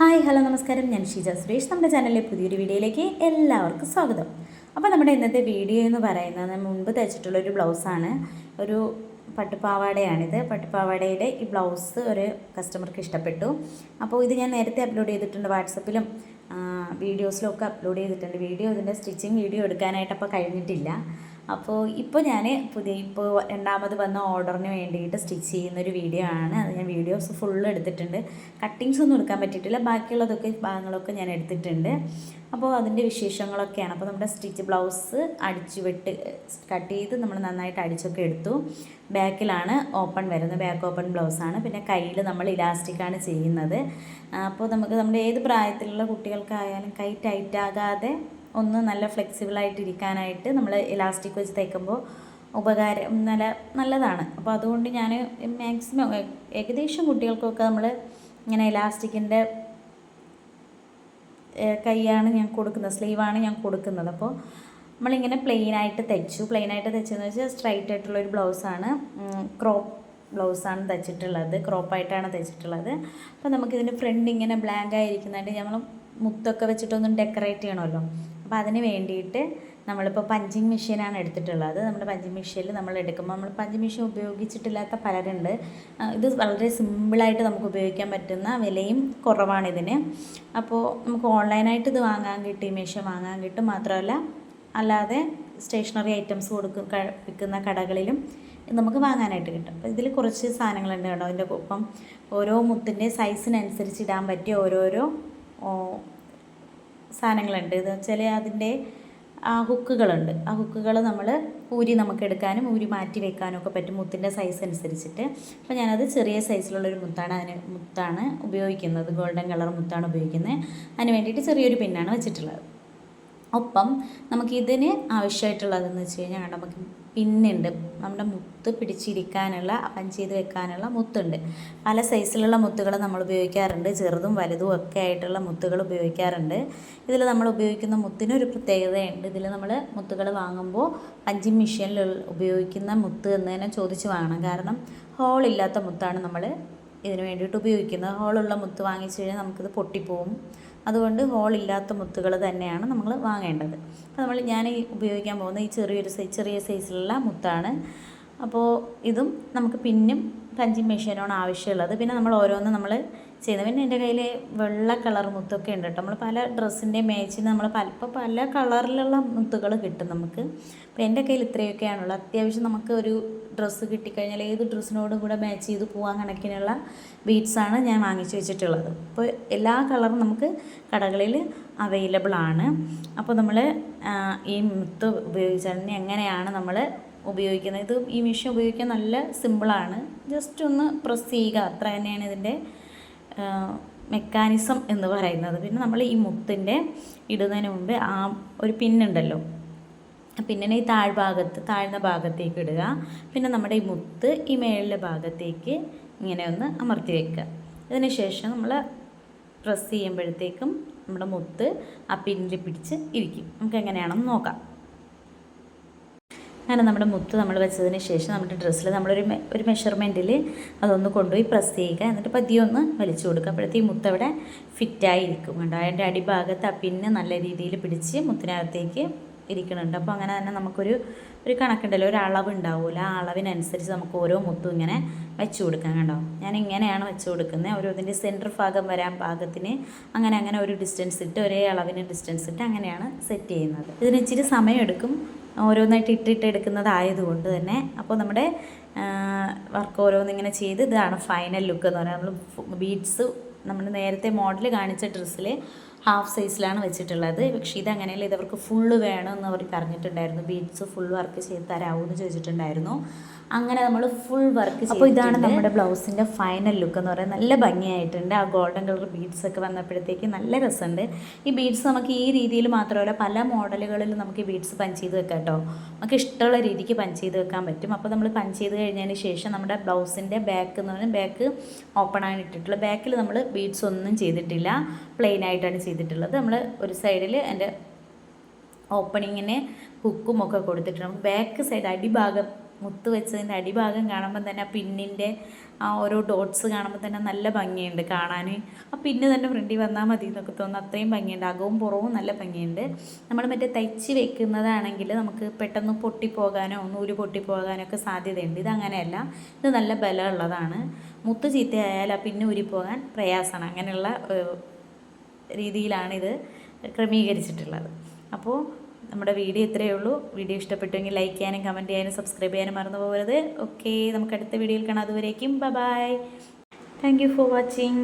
Hi hello നമസ്കാരം. ഞാൻ ഷീജ സുരേഷ്. നമ്മുടെ ചാനലിലെ പുതിയൊരു വീഡിയോയിലേക്ക് എല്ലാവർക്കും സ്വാഗതം. അപ്പോൾ നമ്മുടെ ഇന്നത്തെ വീഡിയോ എന്ന് പറയുന്നത് മുൻപ് തയ്ച്ചിട്ടുള്ള ഒരു ബ്ലൗസാണ് ഒരു പട്ടുപാവാടയാണിത്. പട്ടുപാവാടയുടെ ഈ ബ്ലൗസ് ഒരു കസ്റ്റമർക്ക് ഇഷ്ടപ്പെട്ടു. അപ്പോൾ ഇത് ഞാൻ നേരത്തെ അപ്ലോഡ് ചെയ്തിട്ടുണ്ട് വാട്സപ്പിലും. വീഡിയോസിലും ഒക്കെ അപ്ലോഡ് ചെയ്തിട്ടുണ്ട്. വീഡിയോ ഇതിന്റെ സ്റ്റിച്ചിങ് വീഡിയോ എടുക്കാനായിട്ട് അപ്പോൾ കഴിഞ്ഞിട്ടില്ല. അപ്പോൾ ഇപ്പോൾ ഞാൻ പുതിയ ഇപ്പോൾ രണ്ടാമത് വന്ന ഓർഡറിന് വേണ്ടിയിട്ട് സ്റ്റിച്ച് ചെയ്യുന്നൊരു വീഡിയോ ആണ്. അത് ഞാൻ വീഡിയോസ് ഫുള്ള് എടുത്തിട്ടുണ്ട്. കട്ടിങ്സ് ഒന്നും എടുക്കാൻ പറ്റിയിട്ടില്ല. ബാക്കിയുള്ളതൊക്കെ ഭാഗങ്ങളൊക്കെ ഞാൻ എടുത്തിട്ടുണ്ട്. അപ്പോൾ അതിന്റെ വിശേഷങ്ങളൊക്കെയാണ്. അപ്പോൾ നമ്മുടെ സ്റ്റിച്ച് ബ്ലൗസ് അടിച്ചു വെട്ട് കട്ട് ചെയ്ത് നമ്മൾ നന്നായിട്ട് അടിച്ചൊക്കെ എടുത്തു. ബാക്കിലാണ് ഓപ്പൺ വരുന്നത്. ബാക്ക് ഓപ്പൺ ബ്ലൗസാണ് പിന്നെ കയ്യിൽ നമ്മൾ ഇലാസ്റ്റിക്കാണ് ചെയ്യുന്നത്. അപ്പോൾ നമുക്ക് നമ്മുടെ ഏത് പ്രായത്തിലുള്ള കുട്ടികൾക്കായാലും കൈ ടൈറ്റാകാതെ ഒന്ന് നല്ല ഫ്ലെക്സിബിളായിട്ട് ഇരിക്കാനായിട്ട് നമ്മൾ ഇലാസ്റ്റിക് വെച്ച് തയ്ക്കുമ്പോൾ ഉപകാരം നല്ല നല്ലതാണ്. അപ്പോൾ അതുകൊണ്ട് ഞാൻ മാക്സിമം ഏകദേശം കുട്ടികൾക്കൊക്കെ നമ്മൾ ഇങ്ങനെ ഇലാസ്റ്റിക്കിന്റെ കൈയാണ് ഞാൻ കൊടുക്കുന്നത്. സ്ലീവാണ് ഞാൻ കൊടുക്കുന്നത്. അപ്പോൾ നമ്മളിങ്ങനെ പ്ലെയിനായിട്ട് തയ്ച്ചു പ്ലെയിനായിട്ട് തയ്ച്ചതെന്ന് വെച്ചാൽ സ്ട്രൈറ്റ് ആയിട്ടുള്ള ഒരു ബ്ലൗസാണ് ക്രോപ്പ് ബ്ലൗസാണ് തയ്ച്ചിട്ടുള്ളത് ക്രോപ്പായിട്ടാണ് തയ്ച്ചിട്ടുള്ളത് അപ്പോൾ നമുക്കിതിന്റെ ഫ്രണ്ട് ഇങ്ങനെ ബ്ലാങ്ക് ആയിരിക്കുന്നതായിട്ട് നമ്മൾ മുത്തൊക്കെ വെച്ചിട്ടൊന്നും ഡെക്കറേറ്റ് ചെയ്യണമല്ലോ. അപ്പോൾ അതിന് വേണ്ടിയിട്ട് നമ്മളിപ്പോൾ പഞ്ചിങ് മെഷീനാണ് എടുത്തിട്ടുള്ളത്. നമ്മുടെ പഞ്ചിങ് മെഷീനിൽ നമ്മൾ എടുക്കുമ്പോൾ നമ്മൾ പഞ്ചിങ് മെഷീൻ ഉപയോഗിച്ചിട്ടില്ലാത്ത പലരുണ്ട്. ഇത് വളരെ സിമ്പിളായിട്ട് നമുക്ക് ഉപയോഗിക്കാൻ പറ്റുന്ന വിലയും കുറവാണ് ഇതിന്. അപ്പോൾ നമുക്ക് ഓൺലൈനായിട്ട് ഇത് വാങ്ങാൻ കിട്ടി മെഷീൻ വാങ്ങാൻ കിട്ടും മാത്രമല്ല അല്ലാതെ സ്റ്റേഷനറി ഐറ്റംസ് കൊടുക്കും വിൽക്കുന്ന കടകളിലും നമുക്ക് വാങ്ങാനായിട്ട് കിട്ടും. അപ്പോൾ ഇതിൽ കുറച്ച് സാധനങ്ങളുണ്ട് കേട്ടോ അതിന്റെ ഒപ്പം. ഓരോ മുത്തിന്റെ സൈസിനനുസരിച്ച് ഇടാൻ പറ്റിയ ഓരോരോ സാധനങ്ങളുണ്ട്. ഇത് വെച്ചാൽ അതിന്റെ ആ ഹുക്കുകളുണ്ട്. ആ ഹുക്കുകൾ നമ്മൾ ഊരി നമുക്ക് എടുക്കാനും ഊരി മാറ്റി വെക്കാനും ഒക്കെ പറ്റും മുത്തിന്റെ സൈസ് അനുസരിച്ചിട്ട്. അപ്പോൾ ഞാനത് ചെറിയ സൈസിലുള്ളൊരു മുത്താണ് അതിന് മുത്താണ് ഉപയോഗിക്കുന്നത്. ഗോൾഡൻ കളർ മുത്താണ് ഉപയോഗിക്കുന്നത്. അതിന് വേണ്ടിയിട്ട് ചെറിയൊരു പിന്നാണ് വെച്ചിട്ടുള്ളത്. ഒപ്പം നമുക്ക് നമുക്കിതിന് ആവശ്യമായിട്ടുള്ളതെന്ന് വെച്ച് കഴിഞ്ഞാൽ നമുക്ക് പിന്നുണ്ട്. നമ്മുടെ മുത്ത് പിടിച്ചിരിക്കാനുള്ള പഞ്ച് ചെയ്ത് വെക്കാനുള്ള മുത്തുണ്ട്. പല സൈസിലുള്ള മുത്തുകൾ നമ്മൾ ഉപയോഗിക്കാറുണ്ട്. ചെറുതും വലുതും ഒക്കെ ആയിട്ടുള്ള മുത്തുകൾ ഉപയോഗിക്കാറുണ്ട്. ഇതിൽ നമ്മൾ ഉപയോഗിക്കുന്ന മുത്തിന് ഒരു പ്രത്യേകതയുണ്ട്. ഇതിൽ നമ്മൾ മുത്തുകൾ വാങ്ങുമ്പോൾ പഞ്ചിങ് മെഷീനിൽ ഉപയോഗിക്കുന്ന മുത്ത് എന്ന് തന്നെ ചോദിച്ച് വാങ്ങണം. കാരണം ഹോൾ ഇല്ലാത്ത മുത്താണ് നമ്മൾ ഇതിന് വേണ്ടിയിട്ട് ഉപയോഗിക്കുന്നത്. ഹോളുള്ള മുത്ത് വാങ്ങിച്ചു കഴിഞ്ഞാൽ നമുക്കിത് പൊട്ടിപ്പോവും. അതുകൊണ്ട് ഹോളില്ലാത്ത മുത്തുകൾ തന്നെയാണ് നമ്മൾ വാങ്ങേണ്ടത്. അപ്പോൾ നമ്മൾ ഞാൻ ഈ ഉപയോഗിക്കാൻ പോകുന്ന ഈ ചെറിയൊരു സൈസ് ചെറിയ സൈസിലുള്ള മുത്താണ്. അപ്പോൾ ഇതും നമുക്ക് പിന്നും പഞ്ചിങ് മെഷീനാണ് ആവശ്യമുള്ളത്. പിന്നെ നമ്മൾ ഓരോന്ന് നമ്മൾ ചെയ്യുന്നത്. പിന്നെ എന്റെ കയ്യിൽ വെള്ള കളർ മുത്തൊക്കെ ഉണ്ട് കേട്ടോ. നമ്മൾ പല ഡ്രസ്സിന്റെ മാച്ചിന് നമ്മൾ പല ഇപ്പോൾ പല കളറിലുള്ള മുത്തുകൾ കിട്ടും നമുക്ക്. അപ്പോൾ എന്റെ കയ്യിൽ ഇത്രയൊക്കെയാണുള്ളത്. അത്യാവശ്യം നമുക്ക് ഒരു ഡ്രസ്സ് കിട്ടിക്കഴിഞ്ഞാൽ ഏത് ഡ്രസ്സിനോടും കൂടെ മാച്ച് ചെയ്ത് പോകാൻ കണക്കിനുള്ള ബീഡ്സാണ് ഞാൻ വാങ്ങിച്ചു വെച്ചിട്ടുള്ളത്. അപ്പോൾ എല്ലാ കളറും നമുക്ക് കടകളിൽ അവൈലബിൾ ആണ്. അപ്പോൾ നമ്മൾ ഈ മുത്ത് ഉപയോഗിച്ചാൽ എങ്ങനെയാണ് നമ്മൾ ഉപയോഗിക്കുന്നത്? ഇത് ഈ മെഷീൻ ഉപയോഗിക്കാൻ നല്ല സിമ്പിളാണ് ജസ്റ്റ് ഒന്ന് പ്രസ് ചെയ്യുക. അത്ര തന്നെയാണ് ഇതിന്റെ മെക്കാനിസം എന്ന് പറയുന്നത്. പിന്നെ നമ്മൾ ഈ മുത്തിന്റെ ഇടുന്നതിന് മുമ്പ് ആ ഒരു പിന്നുണ്ടല്ലോ പിന്നെ ഈ താഴ്ഭാഗത്ത് താഴ്ന്ന ഭാഗത്തേക്ക് ഇടുക. പിന്നെ നമ്മുടെ ഈ മുത്ത് ഈ മേളിലെ ഭാഗത്തേക്ക് ഇങ്ങനെ ഒന്ന് അമർത്തി വെക്കുക. അതിന് ശേഷം നമ്മൾ പ്രസ് ചെയ്യുമ്പോഴത്തേക്കും നമ്മുടെ മുത്ത് ആ പിന്നിൽ പിടിച്ച് ഇരിക്കും. നമുക്ക് എങ്ങനെയാണെന്ന് നോക്കാം. അങ്ങനെ നമ്മുടെ മുത്ത് നമ്മൾ വെച്ചതിന് ശേഷം നമ്മുടെ ഡ്രസ്സിൽ നമ്മളൊരു ഒരു മെഷർമെന്റിൽ അതൊന്ന് കൊണ്ടുപോയി പ്രസ് ചെയ്യുക. എന്നിട്ട് പതിയെ ഒന്ന് വലിച്ചു കൊടുക്കുക. അപ്പോഴത്തേക്ക് മുത്ത് അവിടെ ഫിറ്റായിരിക്കും കണ്ടോ? അതിന്റെ അടിഭാഗത്ത് ആ പിന്നെ നല്ല രീതിയിൽ പിടിച്ച് മുത്തിനകത്തേക്ക് ഇരിക്കുന്നുണ്ട് അപ്പോൾ അങ്ങനെ തന്നെ നമുക്കൊരു ഒരു കണക്കുണ്ടല്ലോ ഒരു അളവ് ഉണ്ടാവില്ല ആ അളവിനനുസരിച്ച് നമുക്ക് ഓരോ മുത്തും ഇങ്ങനെ വെച്ച് കൊടുക്കാം കണ്ടോ? ഞാൻ ഇങ്ങനെയാണ് വെച്ച് കൊടുക്കുന്നത്. ഓരോ ഇതിന്റെ സെന്റർ ഭാഗം വരാൻ പാകത്തിന് അങ്ങനെ അങ്ങനെ ഒരു ഡിസ്റ്റൻസ് ഇട്ട് ഒരേ അളവിന് ഡിസ്റ്റൻസ് ഇട്ട് അങ്ങനെയാണ് സെറ്റ് ചെയ്യുന്നത്. ഇതിന് ഇച്ചിരി സമയമെടുക്കും ഓരോന്നായിട്ട് ഇട്ടിട്ട് എടുക്കുന്നതായതുകൊണ്ട് തന്നെ. അപ്പോൾ നമ്മുടെ വർക്ക് ഓരോന്നിങ്ങനെ ചെയ്ത് ഇതാണ് ഫൈനൽ ലുക്ക് എന്ന് പറയുന്നത്. നമ്മൾ ബീഡ്സ് നമ്മൾ നേരത്തെ മോഡൽ കാണിച്ച ഡ്രസ്സിൽ ഹാഫ് സൈസിലാണ് വെച്ചിട്ടുള്ളത്. പക്ഷേ ഇതങ്ങനെയല്ല ഇതവർക്ക് ഫുള്ള് വേണമെന്ന് അവർ പറഞ്ഞിട്ടുണ്ടായിരുന്നു. ബീഡ്സ് ഫുൾ വർക്ക് ചെയ്ത് തരാമോ എന്ന് ചോദിച്ചിട്ടുണ്ടായിരുന്നു. അങ്ങനെ നമ്മൾ ഫുൾ വർക്ക് അപ്പോൾ ഇതാണ് നമ്മുടെ ബ്ലൗസിന്റെ ഫൈനൽ ലുക്ക് എന്ന് പറയുന്നത്. നല്ല ഭംഗിയായിട്ടുണ്ട്. ആ ഗോൾഡൻ കളർ ബീഡ്സ് ഒക്കെ വന്നപ്പോഴത്തേക്ക് നല്ല രസമുണ്ട്. ഈ ബീഡ്സ് നമുക്ക് ഈ രീതിയിൽ മാത്രമല്ല പല മോഡലുകളിൽ നമുക്ക് ഈ ബീഡ്സ് പഞ്ച് ചെയ്ത് വെക്കാം കേട്ടോ. നമുക്ക് ഇഷ്ടമുള്ള രീതിക്ക് പഞ്ച് ചെയ്ത് വെക്കാൻ പറ്റും. അപ്പോൾ നമ്മൾ പഞ്ച് ചെയ്ത് കഴിഞ്ഞതിന് ശേഷം നമ്മുടെ ബ്ലൗസിന്റെ ബാക്ക് എന്ന് പറഞ്ഞാൽ ബാക്ക് ഓപ്പൺ ആയിട്ടിട്ടുള്ള ബാക്കിൽ നമ്മൾ ബീഡ്സ് ഒന്നും ചെയ്തിട്ടില്ല. പ്ലെയിൻ ആയിട്ടാണ് ചെയ്തിട്ടുള്ളത്. നമ്മൾ ഒരു സൈഡിൽ എന്റെ ഓപ്പണിങ്ങിന് ഹുക്കും ഒക്കെ കൊടുത്തിട്ടുണ്ട്. ബാക്ക് സൈഡ് അടിഭാഗം മുത്ത് വെച്ചതിന്റെ അടിഭാഗം കാണുമ്പോൾ തന്നെ ആ പിന്നിന്റെ ആ ഓരോ ഡോട്ട്സ് കാണുമ്പോൾ തന്നെ നല്ല ഭംഗിയുണ്ട് കാണാൻ ആ പിന്നെ തന്നെ ഫ്രണ്ടിൽ വന്നാൽ മതി എന്നൊക്കെ തോന്നുന്നു. അത്രയും ഭംഗിയുണ്ട്. അകവും പുറവും നല്ല ഭംഗിയുണ്ട്. നമ്മൾ മറ്റേ തയ്ച്ച് വെക്കുന്നതാണെങ്കിൽ നമുക്ക് പെട്ടെന്ന് പൊട്ടിപ്പോകാനോ നൂൽ പൊട്ടിപ്പോകാനോ ഒക്കെ സാധ്യതയുണ്ട്. ഇതങ്ങനെയല്ല ഇത് നല്ല ബലമുള്ളതാണ്. മുത്ത് ചീത്തയായാൽ ആ പിന്നെ ഊരിപ്പോകാൻ പ്രയാസമാണ്. അങ്ങനെയുള്ള രീതിയിലാണ് ഇത് ക്രമീകരിച്ചിട്ടുള്ളത്. അപ്പോൾ നമ്മുടെ വീഡിയോ ഇത്രയേ ഉള്ളൂ. വീഡിയോ ഇഷ്ടപ്പെട്ടുവെങ്കിൽ ലൈക്ക് ചെയ്യാനും കമന്റ് ചെയ്യാനും സബ്സ്ക്രൈബ് ചെയ്യാനും മറന്നു പോകരുത്. ഓക്കെ നമുക്ക് അടുത്ത വീഡിയോയിൽ കാണാം. അതുവരേക്കും bye thank you for watching